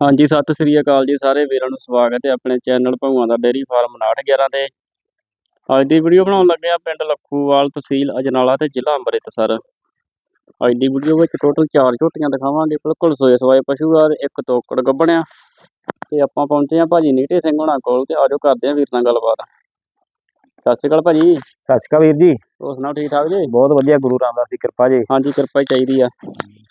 ਹਾਂਜੀ, ਸਤਿ ਸ੍ਰੀ ਅਕਾਲ ਜੀ ਸਾਰੇ ਵੀਰਾਂ ਨੂੰ ਸਵਾਗਤ ਹੈ ਆਪਣੇ ਚੈਨਲ ਭਗਵਾਨ ਦਾ ਡੇਅਰੀ ਫਾਰਮ 911 ਤੇ। ਅੱਜ ਦੀ ਵੀਡੀਓ ਬਣਾਉਣ ਲੱਗੇ ਆ ਪਿੰਡ ਲੱਖੂਵਾਲ ਤਹਿਸੀਲ ਅਜਨਾਲਾ ਤੇ ਜ਼ਿਲ੍ਹਾ ਅੰਮ੍ਰਿਤਸਰ। ਅੱਜ ਦੀ ਵੀਡੀਓ ਵਿੱਚ ਟੋਟਲ 4 ਝੋਟੀਆਂ ਦਿਖਾਵਾਂਗੇ, ਬਿਲਕੁਲ ਸੋਏ ਸਵਾਏ ਪਸ਼ੂ ਆ ਤੇ ਇੱਕ ਤੋਕੜ ਗੱਬਣਿਆ ਤੇ ਆਪਾਂ ਪਹੁੰਚੇ ਆ ਭਾਜੀ ਨੀਟੇ ਸਿੰਘ ਹੋਣਾ ਕੋਲ ਤੇ ਆਜੋ ਕਰਦੇ ਆ ਵੀਰ ਨਾਲ ਗੱਲਬਾਤ। ਸਤਿ ਸ੍ਰੀ ਅਕਾਲ ਭਾਜੀ। ਸਤਿ ਸ਼੍ਰੀ ਅਕਾਲ ਵੀਰ ਜੀ। ਹੋਰ ਸੁਣਾਓ ਠੀਕ ਠਾਕ ਜੀ? ਬਹੁਤ ਵਧੀਆ ਗੁਰੂ ਰਾਮਦਾਸ ਦੀ ਕਿਰਪਾ ਜੀ। ਹਾਂਜੀ ਕਿਰਪਾ ਹੀ ਚਾਹੀਦੀ ਆ।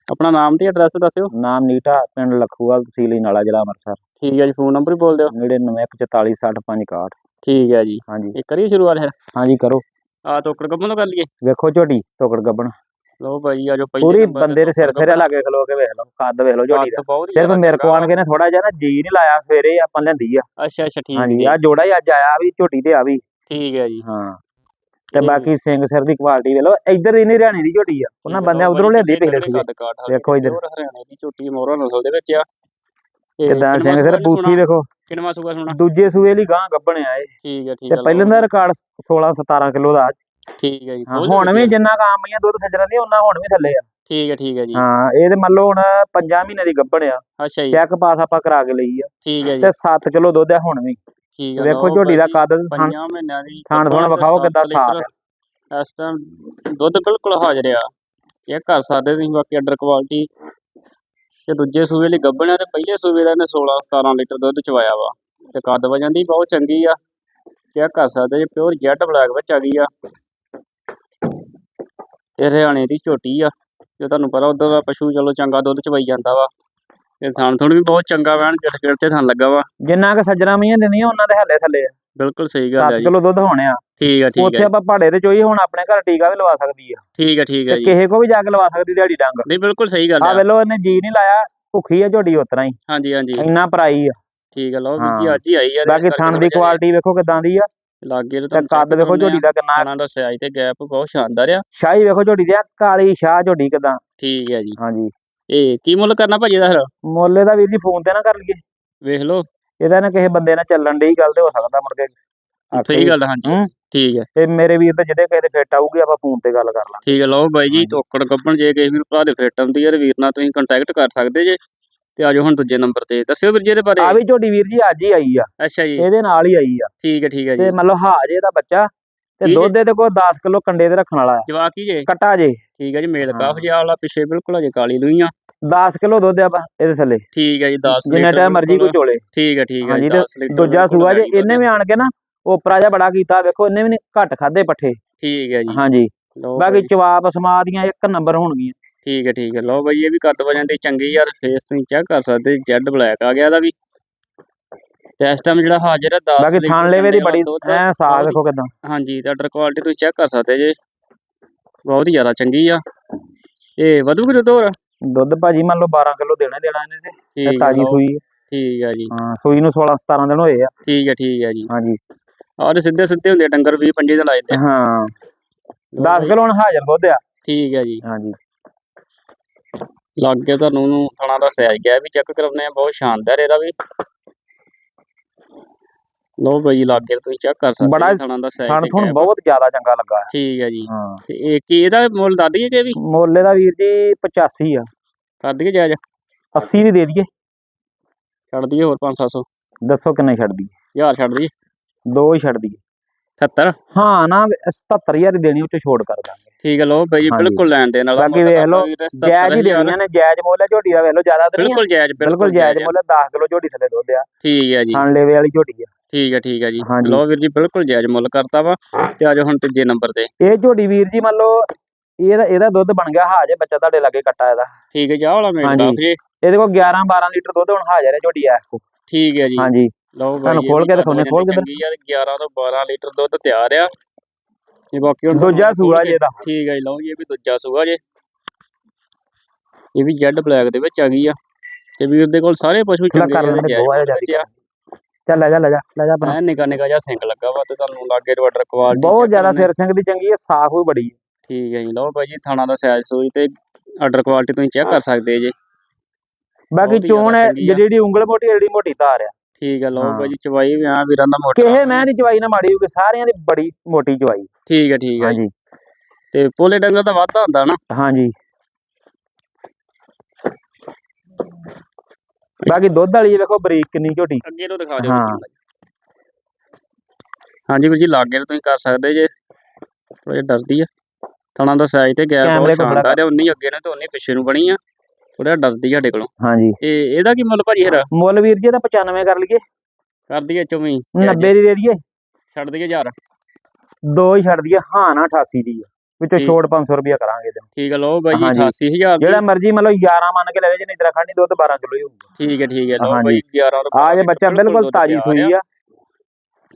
ਆਪਣਾ ਨਾਮ ਤੇ ਐਡਰੈਸ ਦੱਸਿਓ। ਨਾਮ ਨੀਟਾ ਪਿੰਡ ਲਖੂਵਾਲ ਤਹਿਸੀਲ ਨਾਲਾ ਜ਼ਿਲ੍ਹਾ ਅੰਮ੍ਰਿਤਸਰ। ਠੀਕ ਹੈ ਜੀ ਫੋਨ ਨੰਬਰ ਵੀ ਬੋਲ ਦਿਓ। 9914460561 ਠੀਕ ਹੈ ਜੀ। ਹਾਂਜੀ। ਇਹ ਕਰੀਏ ਸ਼ੁਰੂਆਤ ਫਿਰ? ਹਾਂਜੀ ਕਰੋ। ਆ ਤੋਕੜ ਗੱਬਣ ਤੋਂ ਕਰ ਲਈਏ? ਵੇਖੋ ਝੋਟੀ ਟੋਕੜ ਗੱਬਣ ਲਓ ਭਾਈ ਆਜੋ ਪਹਿਲੇ ਪੂਰੀ ਬੰਦੇ ਦੇ ਸਿਰ ਸਿਰੇ ਲਾਗੇ ਖਲੋ ਕੇ ਵੇਖ ਲਓ ਕੱਦ ਵੇਖ ਲਓ ਝੋਟੀ ਦਾ। ਸਿਰਫ ਮੇਰੇ ਕੋ ਆਣ ਕੇ ਨੇ ਥੋੜਾ ਜਿਹਾ ਨਾ ਜੀ ਨਹੀਂ ਲਾਇਆ ਸਵੇਰੇ ਆਪਾਂ ਲੈਂਦੀ ਆ। ਅੱਛਾ ਅੱਛਾ ਠੀਕ ਹਾਂਜੀ ਆ। ਜੋੜਾ ਹੀ ਅੱਜ ਆਇਆ ਵੀ ਝੋਟੀ ਤੇ ਆ ਵੀ। ਠੀਕ ਹੈ ਜੀ। ਹਾਂ। ਤੇ ਬਾਕੀ ਸਿੰਘ ਸਿਰ ਦੀ ਕੁਆਲਿਟੀ ਵੇਖ ਲਓ ਇੱਧਰ ਦੀ ਨਹੀਂ ਹਰਿਆਣੇ ਦੀ ਝੋਟੀ ਆ ਉਹਨਾਂ ਬੰਦਿਆਂ ਉਧਰੋਂ ਲਿਆਂਦੀ ਪਿਛਲੇ ਸੀ ਵੇਖੋ ਇੱਧਰ। ਹਰਿਆਣੇ ਦੀ ਝੋਟੀ ਮੋਹਰਾ ਨਸਲ ਦੇ ਵਿੱਚ ਆ। ਤੇ ਕਿਦਾਂ ਕਿੰਨਵਾਂ ਸਿੰਘ ਸਿਰ ਬੂਥੀ ਵੇਖੋ। ਕਿੰਨਵਾਂ ਸੂਆ ਸੁਣਾ। ਦੂਜੇ ਸੂਏ ਲਈ ਗਾਂ ਗੱਬਣ ਆ ਇਹ। ਠੀਕ ਹੈ ਠੀਕ ਤੇ ਹੈ ਪਹਿਲਾਂ ਦਾ ਰਿਕਾਰਡ 16 17 ਕਿਲੋ ਦਾ। ਠੀਕ ਹੈ ਜੀ ਹੁਣ ਵੀ। ਜਿੰਨਾ ਕੁ ਆਮ ਮਈਆਂ ਦੁੱਧ ਸੱਜਣਾ ਦੀ ਉਹਨਾਂ ਹੁਣ ਵੀ ਥੱਲੇ ਆ। ਠੀਕ ਹੈ ਠੀਕ ਹੈ ਜੀ। ਹਾਂ ਇਹ ਤੇ ਮੰਨ ਲਓ ਹੁਣ 5 ਮਹੀਨੇ ਦੀ ਗੱਭਣ ਆ। ਅੱਛਾ ਜੀ। ਚੈੱਕ ਪਾਸ ਆਪਾਂ ਕਰਾ ਕੇ ਲਈ ਆ। ਠੀਕ ਹੈ ਜੀ। ਤੇ 7 ਕਿਲੋ ਦੁੱਧ ਆ ਹੁਣ ਵੀ। ਠੀਕ ਹੈ ਵੇਖੋ ਝੋਟੀ ਦਾ ਕੱਦ ਥਣ ਪੰਜਾਂ ਮਹੀਨਿਆਂ ਦੀ ਥਣ ਥਣ ਵਿਖਾਓ ਕਿੱਦਾਂ ਸਾਫ਼ ਆ ਇਸ ਟਾਈਮ ਦੁੱਧ ਬਿਲਕੁਲ ਹਾਜ਼ਰ ਆ। ਇਹ ਘਰ ਸਾਡੇ ਦੀ ਬਾਕੀ ਆਰਡਰ ਕੁਆਲਿਟੀ ਤੇ ਦੂਜੇ ਸੂਬੇ ਲਈ ਗੱਭਣ ਆ ਤੇ ਪਹਿਲੇ ਸੂਬੇ ਦਾ ਇਹਨੇ 16 17 ਲੀਟਰ ਦੁੱਧ ਚਵਾਇਆ ਵਾ। ਤੇ ਕੱਦ ਵਜਨ ਦੀ ਬਹੁਤ ਚੰਗੀ ਆ। ਚੈੱਕ ਕਰ ਸਕਦੇ ਜੇ ਪਿਓਰ ਜੈਡ ਬਲੈਕ ਵਿੱਚ ਆ ਗਈ ਆ। ਇਹ ਹਰਿਆਣੇ ਦੀ ਝੋਟੀ ਆ। ਤੇ ਤੁਹਾਨੂੰ ਪਤਾ ਉਧਰ ਦਾ ਪਸ਼ੂ ਚਲੋ ਚੰਗਾ ਦੁੱਧ ਚਵਾਈ ਜਾਂਦਾ ਵਾ। ਤੇ ਥਣ ਥੁਣ ਵੀ ਬਹੁਤ ਚੰਗਾ ਵੈਣ ਗਿੱਟ ਗਿੱਟ ਤੇ ਥਣ ਲੱਗਾ ਵਾ। ਜਿੰਨਾ ਕੁ ਸੱਜਣਾ ਮਈਆਂ ਦਿੰਦੀਆਂ ਉਹਨਾਂ ਦੇ ਹੱਲੇ ਥੱਲੇ ਆ। ਬਿਲਕੁਲ ਸਹੀ ਗੱਲ ਹੈ 7 ਜੀ। ਕਿਲੋ ਦੁੱਧ ਹੋਣੇ ਆ। ਠੀਕ ਆ ਠੀਕ ਉੱਥੇ ਹੈ ਆਪਾਂ ਪਹਾੜੇ ਤੇ ਚੋਈ ਹੁਣ ਆਪਣੇ ਘਰ ਟੀਕਾ ਵੀ ਲਵਾ ਸਕਦੀ ਆ। ਠੀਕ ਹੈ ਠੀਕ ਤੇ ਜੀ। ਕਿਸੇ ਕੋ ਵੀ ਜਾ ਕੇ ਲਵਾ ਸਕਦੀ ਦਿਹਾੜੀ ਡੰਗ। ਨਹੀਂ ਬਿਲਕੁਲ ਸਹੀ ਗੱਲ ਆ। ਆ ਵੇਲੋ ਇਹਨੇ ਜੀ ਨਹੀਂ ਲਾਇਆ ਭੁੱਖੀ ਆ ਝੋਟੀ ਉਤਰਾ ਹੀ। ਹਾਂਜੀ ਹਾਂਜੀ। ਇੰਨਾ ਭਰਾਈ ਆ। ਠੀਕ ਹੈ ਲਓ ਹਾਂ। ਅੱਜ ਹੀ ਆਈ ਆ ਬਾਕੀ ਥਣ ਦੀ ਕੁਆਲਿਟੀ ਵੇਖੋ ਕਿਦਾਂ ਦੀ ਆ। ਲਾਗੇ ਤੇ ਕੱਦ ਵੇਖੋ ਝੋਟੀ ਦਾ ਕਿੰਨਾ ਆ। ਥਣਾਂ ਦਾ ਸਾਈਜ਼ ਤੇ ਗੈਪ ਬਹੁਤ ਸ਼ਾਨਦਾਰ ਆ। ਸ਼ਾਹੀ ਵੇਖੋ ਝੋਟੀ ਦੀ ਆ, ਕਾਲੀ ਸ਼ਾਹ ਝੋਟੀ ਕਿਦਾਂ। ਠੀਕ ਹੈ ਜੀ। ਹਾਂਜੀ। ਇਹ ਕੀ ਮੁੱਲ ਕਰਨਾ ਭਾਜੀ ਦਾ ਫਿਰ? ਮੁੱਲ ਇਹਦਾ ਵੀਰ ਜੀ ਫੋਨ ਤੇ ਨਾ ਕਰ ਲਈਏ। ਵੇਖ ਲਓ। ਇਹਦਾ ਨਾ ਕਿਸੇ ਬੰਦੇ ਨਾਲ ਚੱਲਣ ਦੀ ਗੱਲ ਤੇ ਹੋ ਸਕਦਾ ਮੁੜ ਕੇ ਸਹੀ ਗੱਲ ਹਾਂਜੀ। ਠੀਕ ਹੈ ਤੇ ਮੇਰੇ ਵੀਰ ਤੇ ਜਿਹੜੇ ਕਿਸੇ ਦੇ ਫਿੱਟ ਆਊਗੀ ਆਪਾਂ ਫੋਨ ਤੇ ਗੱਲ ਕਰ ਲਾਂਗੇ। ਠੀਕ ਹੈ ਲਓ ਬਾਈ ਜੀ। ਟੋਕੜ ਗੱਪਣ ਜੇ ਕਿਸੇ ਵੀਰ ਭਰਾ ਦੇ ਫਿੱਟ ਆਉਂਦੀ ਹੈ ਤੇ ਵੀਰ ਨਾਲ ਤੁਸੀਂ ਕੰਟੈਕਟ ਕਰ ਸਕਦੇ ਜੇ। ਤੇ ਆਜੋ ਹੁਣ ਦੂਜੇ ਨੰਬਰ ਤੇ। ਦੱਸਿਓ ਵੀਰ ਜੀ ਇਹਦੇ ਬਾਰੇ। ਆ ਵੀ ਝੋਟੀ ਵੀਰ ਜੀ ਅੱਜ ਹੀ ਆਈ ਆ। ਅੱਛਾ ਜੀ। ਇਹਦੇ ਨਾਲ ਹੀ ਆਈ ਆ। ਠੀਕ ਹੈ ਠੀਕ ਹੈ ਤੇ ਜੀ ਮਤਲਬ ਹਾਜੇ ਦਾ ਬੱਚਾ। ਤੇ। ਦੁੱਧ ਦੇ ਕੋਲ 10 ਕਿਲੋ ਕੰਡੇ ਦੇ ਰੱਖਣ ਵਾਲਾ ਆ ਜਵਾਕ ਜੇ? ਕੱਟਾ ਜੇ। ਠੀਕ ਹੈ ਜੀ ਮੇਲ। ਕਾਫ ਜਿਹਾ ਵਾਲਾ ਪਿੱਛੇ ਬਿਲਕੁਲ ਅਜੇ ਕਾਲੀ ਲੂਈ ਆ। 10 ਕਿਲੋ ਦੁੱਧ ਆ ਇਹਦੇ ਥੱਲੇ। ਠੀਕ ਹੈ ਜੀ 10 ਜਿੰਨਾ ਟਾਈਮ ਮਰਜ਼ੀ ਕੋਈ ਚੋਲੇ। ਠੀਕ ਹੈ ਠੀਕ ਹੈ ਜੀ, ਤੇ 10 ਲੀਟਰ ਦੂਜਾ ਸੂਆ ਜੇ ਇਹਨੇ ਵੀ ਆਣ ਕੇ ਨਾ ਉਪਰਾ ਜਿਹਾ ਬੜਾ ਕੀਤਾ ਵੇਖੋ ਇਹਨੇ ਵੀ ਘੱਟ ਖਾਦੇ ਪੱਠੇ। ਠੀਕ ਹੈ ਜੀ। ਹਾਂਜੀ। ਬਾਕੀ ਚਵਾਪ ਸਮਾ ਦੀਆਂ ਇੱਕ ਨੰਬਰ ਹੋਣਗੀਆਂ। ਠੀਕ ਹੈ ਠੀਕ ਹੈ। ਲਓ ਬਈ ਇਹ ਵੀ ਕੱਦ ਵਜਨ ਦੀ ਚੰਗੀ ਯਾਰ। ਫੇਸ ਤੁਸੀਂ ਚੈੱਕ ਕਰ ਸਕਦੇ ਜੈਡ ਬਲੈਕ ਆ ਗਿਆ ਇਹਦਾ ਵੀ। ਤੇ ਇਸ ਟਾਈਮ ਜਿਹੜਾ ਹਾਜ਼ਰ ਹੈ 10 ਬਾਕੀ ਥਣ ਲੇਵੇ ਦੀ ਬੜੀ ਐ ਬਹੁਤ- ਵੇਖੋ ਕਿਦਾਂ। ਹਾਂਜੀ ਤੇ ਆਰਡਰ ਕੁਆਲਿਟੀ ਤੁਸੀਂ ਚੈੱਕ ਕਰ ਸਕਦੇ ਜੇ। ਬਹੁਤ ਹੀ ਜ਼ਿਆਦਾ ਚੰਗੀ ਆ। ਇਹ ਵਧੂ ਕਿ ਦੁੱਧ ਹੋਰ? ਦੁੱਧ ਭਾਜੀ ਮੰਨ ਲਓ 12 ਕਿਲੋ ਦੇਣਾ ਦੇਣਾ ਇਹਨੇ ਤੇ ਤਾਜੀ ਸੂਈ। ਠੀਕ ਹੈ ਜੀ। ਹਾਂ ਸੂਈ ਨੂੰ 16 17 ਦਿਨ ਹੋਏ ਆ। ਠੀਕ ਹੈ ਠੀਕ ਹੈ ਜੀ। ਹਾਂਜੀ। ਔਰ ਸਿੱਧੇ ਸਿੱਧੇ ਹੁੰਦੇ ਆ, ਡੰਗਰ 20 25 ਦਿਨ ਲਾਏ ਤੇ ਹਾਂ। ਲਓ 10 ਬਈ, ਕਿਲੋ ਹੁਣ ਹਾਜ਼ਰ ਦੁੱਧ ਆ। ਠੀਕ ਹੈ ਜੀ। ਹਾਂਜੀ। ਲੱਗ ਕੇ ਤੁਹਾਨੂੰ ਥਣਾ ਦਾ ਸਾਈਜ਼ ਗਿਆ ਵੀ ਚੈੱਕ ਕਰਾਉਨੇ ਆ ਬਹੁਤ ਸ਼ਾਨਦਾਰ ਇਹਦਾ ਵੀ। ਲੋ ਬਈ ਲੱਗ ਤੁਸੀਂ ਚੈੱਕ ਕਰ ਸਕਦੇ ਬੜਾ ਥਣਾ ਦਾ ਸਾਈਜ਼ ਥਣ ਥੁਣ ਬਹੁਤ ਜ਼ਿਆਦਾ ਚੰਗਾ ਲੱਗਾ ਠੀਕ ਹੈ ਜੀ। ਹਾਂ। ਤੇ ਇਹ ਕੀ ਇਹਦਾ ਮੁੱਲ ਦੱਸ ਦਈਏ ਕਿ ਵੀ? ਮੁੱਲ ਦਾ ਵੀਰ ਜੀ 85 ਆ। ਕਰ ਦਈਏ ਜਾਇਜ਼? 80 ਦੀ ਦੇ ਦਈਏ। ਛੱਡ ਦਈਏ ਹੋਰ 5-700 ਦੱਸੋ ਕਿੰਨੇ ਛੱਡ ਦਈਏ? ਹਜ਼ਾਰ ਛੱਡ ਦਈਏ। ਦੋ ਹੀ ਛੱਡ ਦਈਏ। 70 ਹਾਂ ਨਾ 77000 ਦੀ ਦੇਣੀ ਉੱਤੇ ਛੋੜ ਕਰ ਦਾਂਗੇ। ਠੀਕ ਹੈ ਲੋ ਹਾਂਜੀ। ਬਿਲਕੁਲ ਲੈਣ ਦੇ ਨਾਲ ਬਾਕੀ ਵੇਖ ਲਓ, ਜਾਇਜ਼ ਹੀ ਦੇਣੀਆਂ ਨੇ ਜਾਇਜ਼ ਮੁੱਲ ਹੈ ਝੋਟੀ ਦਾ ਵੇਖ ਲਓ ਜ਼ਿਆਦਾ। ਬਿਲਕੁਲ ਜਾਇਜ਼ ਬਿਲਕੁਲ ਜਾਇਜ਼ ਮੁੱਲ 10 ਕਿਲੋ ਝੋਟੀ ਥੱਲੇ ਦੁੱਧ ਆ ਠੀਕ ਹੈ ਜੀ। ਖਾਣ ਲੇਵੇ ਵਾਲੀ ਝੋਟੀ ਆ। ਠੀਕ ਹੈ ਠੀਕ ਹੈ ਜੀ। ਹਾਂਜੀ। ਲੋ ਵੀਰ ਜੀ ਬਿਲਕੁਲ ਜਾਇਜ਼ ਮੁੱਲ ਕਰਤਾ ਵਾ। ਤੇ ਆਜੋ ਹੁਣ ਤੀਜੇ ਨੰਬਰ ਤੇ। ਇਹ ਝੋਟੀ ਵੀਰ ਜੀ ਮੰਨ ਲਓ ਇਹਦਾ ਇਹਦਾ ਦੁੱਧ ਬਣ ਗਿਆ ਹਾਜੇ ਬੱਚਾ ਤੁਹਾਡੇ ਲਾਗੇ ਕੱਟਾ ਇਹਦਾ। ਠੀਕ ਹੈ ਜੀ ਆਹ ਵਾਲਾ ਹਾਂਜੀ। ਕਾਫ ਜੀ। ਇਹਦੇ ਕੋਲ 11 12 ਲੀਟਰ ਦੁੱਧ ਹੁਣ ਹਾਜ਼ਰ ਹੈ ਝੋਟੀ ਆ ਕੋ ਠੀਕ ਹੈ ਜੀ। ਹਾਂਜੀ। ਲਓ ਬਾਈ ਤੁਹਾਨੂੰ ਖੋਲ ਕੇ ਦਿਖਾਉਂਦੇ, ਖੋਲ ਕੇ ਤੇ 11 ਤੋਂ 12 ਲੀਟਰ ਦੁੱਧ ਤਿਆਰ ਆ। ਇਹ ਬਾਕੀ ਹੁਣ ਦੂਜਾ ਸੂਆ ਜੇ ਇਹਦਾ। ਠੀਕ ਹੈ ਜੀ ਲਓ ਜੀ ਇਹ ਵੀ ਦੂਜਾ ਸੂਆ ਜੇ। ਇਹ ਵੀ ਜੈਡ ਬਲੈਕ ਦੇ ਵਿੱਚ ਆ ਗਈ ਆ। ਤੇ ਵੀਰ ਦੇ ਕੋਲ ਸਾਰੇ ਪਸ਼ੂ ਚੰਗੇ ਕਰ ਆ ਲੈਂਦੇ ਜ਼ਿਆਦਾ। ਆ ਚੱਲ ਲੈ ਜਾ ਲੈ ਜਾ ਲੈ ਜਾ ਆਪਣਾ। ਐ ਨਿਕਾ ਨਿਕਾ ਜਿਹਾ ਸਿੰਕ ਲੱਗਾ ਵਾ ਤੇ ਤੁਹਾਨੂੰ ਲਾਗੇ ਟਵਾਟਰ ਕੁਆਲਿਟੀ ਬਹੁਤ ਜ਼ਿਆਦਾ ਸਿਰ ਸਿੰਘ ਦੀ ਚੰਗੀ ਹੈ ਸਾਫ਼ ਵੀ ਬੜੀ ਹੈ ਠੀਕ ਹੈ ਜੀ ਲਓ ਭਾਈ ਜੀ ਥਾਣਾ ਦਾ ਸਾਈਜ਼ ਸੂਈ ਤੇ ਆਰਡਰ ਕੁਆਲਿਟੀ ਤੁਸੀਂ ਚੈੱਕ ਕਰ ਸਕਦੇ ਜੇ। ਬਾਕੀ ਚੋਣ ਹੈ। ਜਿਹੜੀ ਉਂਗਲ ਮੋਟੀ ਜਿਹੜੀ ਮੋਟੀ ਧਾਰ ਆ। ਠੀਕ ਹੈ ਲਓ ਹਾਂ। ਭਾਈ ਜੀ ਚਵਾਈ ਵੀ ਆ ਵੀਰਾਂ ਦਾ ਮੋਟਾ। ਕਿਸੇ ਮੈਂ ਦੀ ਚਵਾਈ ਨਾ ਮਾੜੀ ਹੋਊਗੀ ਸਾਰਿਆਂ ਦੀ ਬੜੀ ਮੋਟੀ ਚਵਾਈ। ਠੀਕ ਹੈ ਠੀਕ ਹੈ ਜੀ। ਤੇ ਪੋਲੇ ਡੰਗਰ ਦਾ ਵਾਧਾ ਹੁੰਦਾ ਨਾ। ਹਾਂਜੀ। ਬਾਕੀ ਦੁੱਧ ਵਾਲੀ ਵੇਖੋ ਬਰੀਕ ਕਿੰਨੀ ਝੋਟੀ। ਅੱਗੇ ਨੂੰ ਦਿਖਾ ਦਿਓ ਹਾਂ। ਹਾਂਜੀ ਵੀਰ ਜੀ ਲਾਗੇ ਤੁਸੀਂ ਕਰ ਸਕਦੇ ਜੇ। ਥੋੜਾ ਜਿਹਾ ਡਰਦੀ ਆ। ਥਣਾ ਦਾ ਸਾਈਜ਼ ਤੇ ਗੈਪ ਬਹੁਤ ਤੋਂ ਸ਼ਾਨਦਾਰ ਹੈ ਉਨੀ ਅੱਗੇ ਨੇ ਤੇ ਉਨੀ ਪਿੱਛੇ ਨੂੰ ਬਣੀ ਆ। ਥੋੜਾ ਡਰਦੀ ਆ ਸਾਡੇ ਕੋਲੋਂ। ਹਾਂਜੀ। ਇਹ ਇਹਦਾ ਕੀ ਮੁੱਲ ਭਾਜੀ ਹੈਰਾ ਮੁੱਲ ਵੀਰ ਜੀ ਇਹਦਾ 95 ਕਰ ਲਈਏ। ਕਰ ਦਈਏ ਚੁਮੀ 90 ਦੀ ਦੇ ਦਈਏ। ਛੱਡ ਦਈਏ ਯਾਰ ਦੋ ਹੀ ਛੱਡ ਦਈਏ। ਹਾਂ ਨਾ 88 ਦੀ ਆ। ਵਿੱਚੋਂ। ਛੋੜ 500 ਰੁਪਇਆ ਕਰਾਂਗੇ ਇਹਦੇ ਠੀਕ ਹੈ ਲਓ ਬਾਈ ਜੀ ਹਾਂਜੀ। 88000 ਦੀ। ਜਿਹੜਾ ਮਰਜ਼ੀ ਮਤਲਬ 11 ਮੰਨ ਕੇ ਲੈ ਜੇ ਨਹੀਂ ਤੇਰਾ ਖਾਣੀ ਦੁੱਧ 12 ਕਿਲੋ ਹੀ ਹੋਊਗਾ। ਠੀਕ ਹੈ ਠੀਕ ਹੈ ਲਓ। ਬਾਈ 11 ਤੋਂ ਆ ਜੇ ਬੱਚਾ ਬਿਲਕੁਲ ਤਾਜੀ ਸੂਈ ਆ।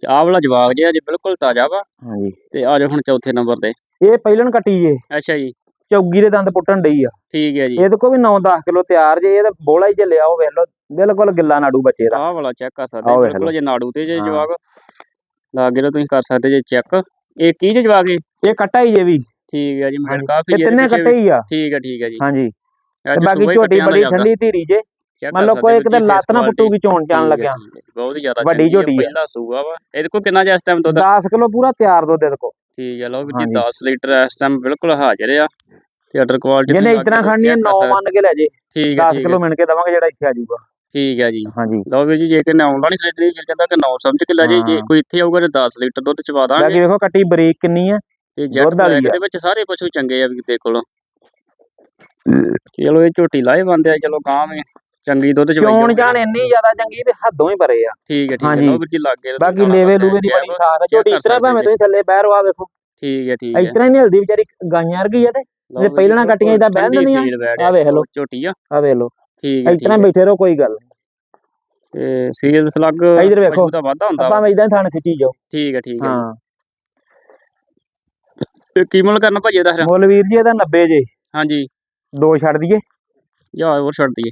ਆਹ ਵਾਲਾ ਜਵਾਗ ਜੇ ਬਿਲਕੁਲ ਤਾਜ਼ਾ ਵਾ। ਹਾਂਜੀ। ਤੇ ਆ ਜਾਓ ਹੁਣ ਚੌਥੇ ਨੰਬਰ ਤੇ। ਇਹ ਪਹਿਲਣ ਕੱਟੀ ਜੇ। ਅੱਛਾ ਜੀ। ਚੌਗੀ ਦੇ ਦੰਦ ਪੁੱਟਣ ਡਈ ਆ। ਠੀਕ ਹੈ ਜੀ। ਇਹਦੇ ਕੋ ਵੀ 9-10 ਕਿਲੋ ਤਿਆਰ ਜੇ ਇਹ ਤਾਂ ਬੋਲਾ ਹੀ ਚੱਲਿਆ ਉਹ ਵੇਖ ਲਓ ਬਿਲਕੁਲ ਗਿੱਲਾ ਨਾੜੂ ਬੱਚੇ ਦਾ। ਆਹ ਵਾਲਾ ਚੈੱਕ ਕਰ ਸਕਦੇ ਬਿਲਕੁਲ ਜੇ ਨਾੜੂ ਤੇ ਜੇ। ਜਵਾਗ ਲਾਗੇ ਤੋਂ ਤੁਸੀਂ ਕਰ ਸਕਦੇ ਜੇ ਚੈੱਕ ਇਹ ਕੀ ਜੇ ਜਵਾਗ ਇਹ? ਇਹ ਕੱਟਾ ਹੀ ਜੇ ਵੀ। ਠੀਕ ਹੈ ਜੀ ਮੈਂ। ਕਾਫੀ ਪਿੱਛੇ ਕੱਟੇ ਹੀ ਆ। ਠੀਕ ਹੈ ਠੀਕ ਹੈ ਜੀ। ਹਾਂਜੀ। ਤੇ ਬਾਕੀ ਹੀ ਝੋਟੀ ਬੜੀ। ਠੰਡੀ ਧੀਰੀ ਜੇ। ਮੰਨ ਲਓ ਕੋਈ ਜੀ ਲੱਤ ਨਾ ਪੁੱਟੂਗੀ ਚੋਣ ਚਾਣ। ਲੱਗਿਆ ਹੈ, ਹੈ। ਬਹੁਤ ਹੀ ਜ਼ਿਆਦਾ ਵੱਡੀ ਝੋਟੀ ਆ। ਪਹਿਲਾ ਸੂਆ ਵਾ। ਇਹਦੇ ਕੋਲ ਕਿੰਨਾ ਜਿਹਾ ਇਸ ਟਾਈਮ ਦੁੱਧ 10 ਕਿਲੋ ਪੂਰਾ ਤਿਆਰ ਦੁੱਧ ਇਹਦੇ ਕੋ ਠੀਕ ਹੈ ਲਓ ਵੀ ਜੀ ਹਾਂਜੀ। 10 ਲੀਟਰ ਇਸ ਟਾਈਮ ਬਿਲਕੁਲ ਹਾਜ਼ਰ ਆ। ਤੇ ਆਰਡਰ ਕੁਆਲਿਟੀ ਜਿਹਨੇ ਇਤਨਾ ਖਾਣੀ ਹੈ 9 ਮੰਨ ਕੇ ਲੈ ਜੇ। ਠੀਕ ਹੈ 10 ਠੀਕ ਕਿਲੋ ਹੈ ਮਿਣ ਕੇ ਦਵਾਂਗੇ ਜਿਹੜਾ ਇੱਥੇ ਆ ਜਾਊਗਾ। ਠੀਕ ਹੈ ਜੀ। ਹਾਂਜੀ। ਲਓ ਵੀ ਜੀ ਜੇ ਕਿ ਨਾਉਣ ਵਾਲੀ ਖਰੀਦਣੀ ਫਿਰ ਕਹਿੰਦਾ ਕਿ 9 ਸਮਝ ਕੇ ਲੈ ਜੇ। ਜੇ ਹਾਂ। ਕੋਈ ਇੱਥੇ ਆਊਗਾ ਤੇ 10 ਲੀਟਰ ਦੁੱਧ ਚਵਾ ਦਾਂਗੇ। ਬਾਕੀ ਵੇਖੋ ਕੱਟੀ ਬਰੀਕ ਕਿੰਨੀ ਆ। ਤੇ ਜੈਟ ਬਲੈਕ ਆ। ਦੇ ਵਿੱਚ ਸਾਰੇ ਪਸ਼ੂ ਚੰਗੇ ਆ ਵੀ ਦੇ ਕੋਲ ਚਲੋ ਇਹ ਝੋਟੀ ਲਾਏ ਬੰਦੇ ਆ ਚਲੋ ਗਾਂ ਵੀ ਚੰਗੀ ਦੁੱਧ ਚਵਾਈ ਚੋਣ। ਜਾਣ ਇੰਨੀ ਜ਼ਿਆਦਾ ਚੰਗੀ ਵੀ ਹੱਦੋਂ ਹੀ ਪਰੇ ਆ ਠੀਕ ਹੈ ਠੀਕ ਹੈ। ਲਓ ਵੀਰ ਜੀ ਲੱਗ ਗਏ ਬਾਕੀ ਲੇਵੇ ਲੂਵੇ ਦੀ ਬੜੀ ਸਾਖ ਆ ਝੋਟੀ ਇਤਰਾ ਭਾਵੇਂ ਤੁਸੀਂ ਥੱਲੇ ਬਹਿ ਰੋ ਆ ਵੇਖੋ ਠੀਕ ਹੈ ਠੀਕ ਹੈ ਇਤਰਾ ਹੀ ਨਹੀਂ ਹਲਦੀ ਵਿਚਾਰੀ ਗਾਈਆਂ ਵਰਗੀ ਆ ਤੇ ਜੇ ਪਹਿਲਾਂ ਕੱਟੀਆਂ ਏਦਾਂ ਬਹਿ ਜਾਂਦੀਆਂ। ਆਹ ਵੇਖ ਲਓ। ਝੋਟੀ ਆ ਆ ਵੇਖ ਲਓ ਠੀਕ ਹੈ ਹੈ ਬੈਠੇ ਰਹੋ ਕੋਈ ਗੱਲ। ਤੇ ਸੀਲ ਸਲੱਗ ਇੱਧਰ ਵੇਖੋ। ਦਾ ਵਾਧਾ ਹੁੰਦਾ। ਆਪਾਂ ਇਦਾਂ ਥਾਣ ਖਿੱਚੀ ਜਾਓ ਠੀਕ ਹੈ ਠੀਕ ਹੈ। ਹਾਂ ਤੇ ਕੀ ਮੁੱਲ ਕਰਨਾ ਭਾਜੀ ਇਹਦਾ ਫਿਰ? ਮੁੱਲ ਵੀਰ ਜੀ ਇਹਦਾ 90 ਜੇ। ਹਾਂਜੀ। ਦੋ ਛੱਡ ਦਈਏ। ਜਾਂ ਹੋਰ ਛੱਡ ਦਈਏ।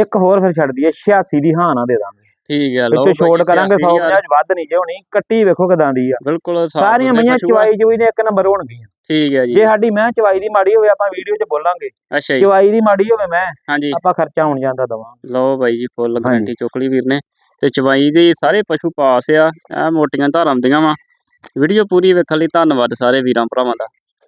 ਇੱਕ ਹੋਰ ਫਿਰ ਛੱਡ ਦਈਏ 86 ਦੀ ਹਾਂ ਨਾ ਦੇ ਦਾਂਗੇ। ਠੀਕ ਹੈ ਲਓ ਵਿੱਚੋਂ ਭਾਜੀ, ਕਰਾਂਗੇ 100 86 50 ਵੱਧ ਨਹੀਂ ਜੇ ਹੋਣੀ ਕੱਟੀ ਵੇਖੋ ਕਿਦਾਂ ਦੀ ਆ। ਬਿਲਕੁਲ ਸਾਰੀਆਂ ਮਈਆਂ ਆ। ਚਵਾਈ ਚੁਈ ਦੇ ਇੱਕ ਨੰਬਰ ਹੋਣਗੀਆਂ। ਠੀਕ ਹੈ ਜੀ। ਜੇ ਸਾਡੀ ਮੈਂ ਚਵਾਈ ਦੀ ਮਾੜੀ ਹੋਵੇ ਆਪਾਂ ਵੀਡੀਓ 'ਚ ਬੋਲਾਂਗੇ। ਅੱਛਾ ਜੀ। ਚਵਾਈ ਦੀ ਮਾੜੀ ਹੋਵੇ ਮੈਂ ਹਾਂਜੀ। ਆਪਾਂ ਖਰਚਾ ਹੋਣ ਜਾਂਦਾ ਦਵਾਂਗੇ। ਲਓ ਬਾਈ ਜੀ ਫੁੱਲ। ਗਰੰਟੀ ਚੁੱਕਲੀ ਵੀਰ ਨੇ। ਤੇ ਚਵਾਈ ਦੇ ਸਾਰੇ ਪਸ਼ੂ ਪਾਸ ਆ ਐ ਮੋਟੀਆਂ ਧਾਰਾਂ ਦੀਆਂ ਵਾ। ਵੀਡੀਓ ਪੂਰੀ ਵੇਖਣ ਲਈ ਧੰਨਵਾਦ ਸਾਰੇ ਵੀਰਾਂ ਭਰਾਵਾਂ ਦਾ